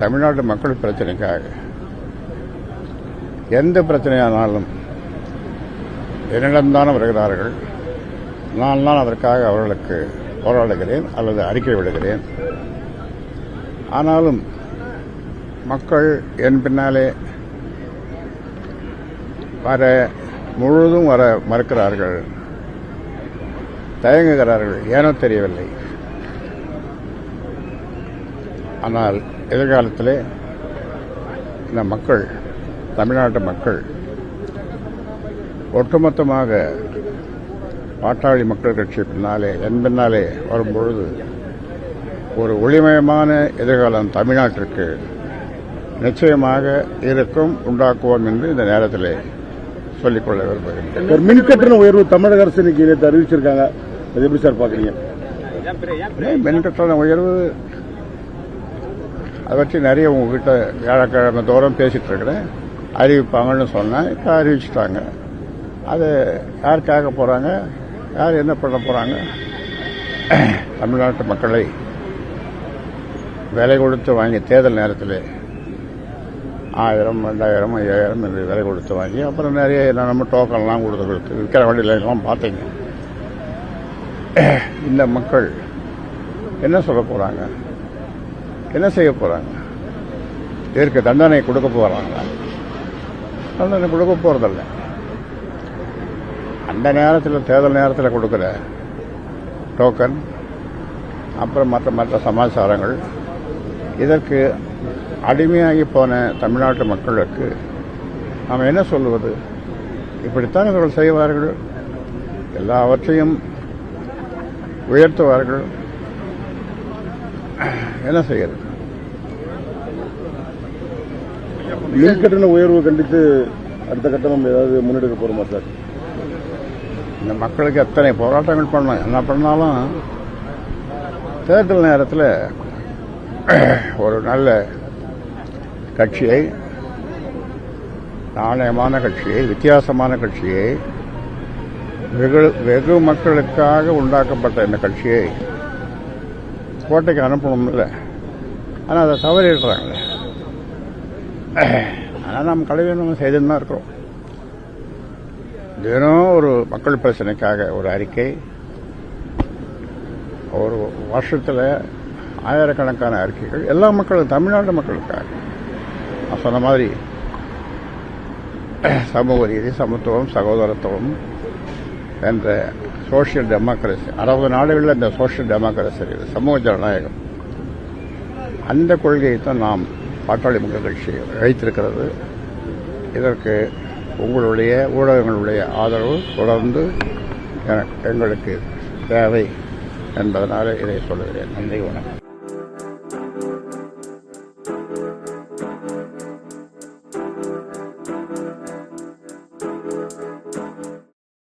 தமிழ்நாட்டு மக்கள் பிரச்சனைக்காக. எந்த பிரச்சனையானாலும் என்னிடம்தான் வருகிறார்கள். நான் தான் அதற்காக அவர்களுக்கு போராடுகிறேன் அல்லது அறிக்கை விடுகிறேன். ஆனாலும் மக்கள் என் பின்னாலே வர முழுதும் வர மறுக்கிறார்கள். தயங்குகிறார்கள். ஏனோ தெரியவில்லை. ஆனால் எதிர்காலத்திலே இந்த மக்கள் தமிழ்நாட்டு மக்கள் ஒட்டுமொத்தமாக பாட்டாளி மக்கள் கட்சி பின்னாலே என் பின்னாலே வரும்பொழுது ஒரு ஒளிமயமான எதிர்காலம் தமிழ்நாட்டிற்கு நிச்சயமாக இருக்கும் உண்டாக்குவோம் என்று இந்த நேரத்திலே சொல்லிக்கொள்ள விரும்புகின்றேன் ஒரு மின்கட்டண உயர்வு தமிழக அரசு இன்னைக்கு அறிவிச்சிருக்காங்க. அது எப்படி சார் பாக்குறீங்க மின் கட்டண உயர்வு? அதை பற்றி நிறைய உங்ககிட்ட வியாழக்கிழமை தோறும் பேசிட்டு இருக்கிறேன். அறிவிப்பாங்கன்னு சொன்னேன் இப்போ அறிவிச்சிட்டாங்க. அது யார் கேட்க போகிறாங்க யார் என்ன பண்ண போகிறாங்க தமிழ்நாட்டு மக்களை விலை கொடுத்து வாங்கி தேர்தல் நேரத்தில் ஆயிரம் ரெண்டாயிரம் ஐயாயிரம் என்று விலை கொடுத்து வாங்கி அப்புறம் நிறைய நம்ம டோக்கன்லாம் கொடுத்து கொடுத்து விற்கிற வண்டியிலாம் பார்த்தீங்க. இந்த மக்கள் என்ன சொல்ல போகிறாங்க என்ன செய்ய போறாங்க? இதற்கு தண்டனை கொடுக்க போறாங்க. தண்டனை கொடுக்க போறதில்ல. அந்த நேரத்தில் தேர்தல் நேரத்தில் கொடுக்குற டோக்கன் அப்புறம் மற்ற மற்ற சமாச்சாரங்கள் இதற்கு அடிமையாகி போன தமிழ்நாட்டு மக்களுக்கு நாம் என்ன சொல்லுவது இப்படித்தான் இவர்கள் செய்வார்கள். எல்லாவற்றையும் உயர்த்துவார்கள். என்ன செய்யறது? மின்கட்டண உயர்வு கண்டித்து அடுத்த கட்டம் நம்ம ஏதாவது முன்னெடுக்க போறோமா சார்? இந்த மக்களுக்கு எத்தனை போராட்டங்கள் பண்ணோம் என்ன பண்ணாலும் தேர்தல் நேரத்தில் ஒரு நல்ல கட்சியை நாணயமான கட்சியை வித்தியாசமான கட்சியை வெகு வெகு மக்களுக்காக உண்டாக்கப்பட்ட இந்த கட்சியை கோட்டைக்கு அனுப்பணும்ல. ஆனால் அதை தவறிடுறாங்களே. ஆனால் நாம் கடவை நம்ம செய்துன்னு தான் இருக்கிறோம். தினம் ஒரு மக்கள் பிரச்சனைக்காக ஒரு அறிக்கை. ஒரு வருஷத்தில் ஆயிரக்கணக்கான அறிக்கைகள். எல்லா மக்களும் தமிழ்நாடு மக்களுக்காக. நான் சொன்ன மாதிரி சமூக ரீதி சமத்துவம் சகோதரத்துவம் என்ற சோசியல் டெமோக்ரஸி அறுபது நாடுகளில் இந்த சோசியல் டெமோக்ரஸி இருக்குது. சமூக ஜனநாயகம். அந்த கொள்கையை தான் நாம் பாட்டாளி மக்கள் கட்சி வைத்திருக்கிறது. இதற்கு உங்களுடைய ஊடகங்களுடைய ஆதரவு தொடர்ந்து எங்களுக்கு தேவை என்பதனால் இதை சொல்கிறேன் நன்றி வணக்கம்.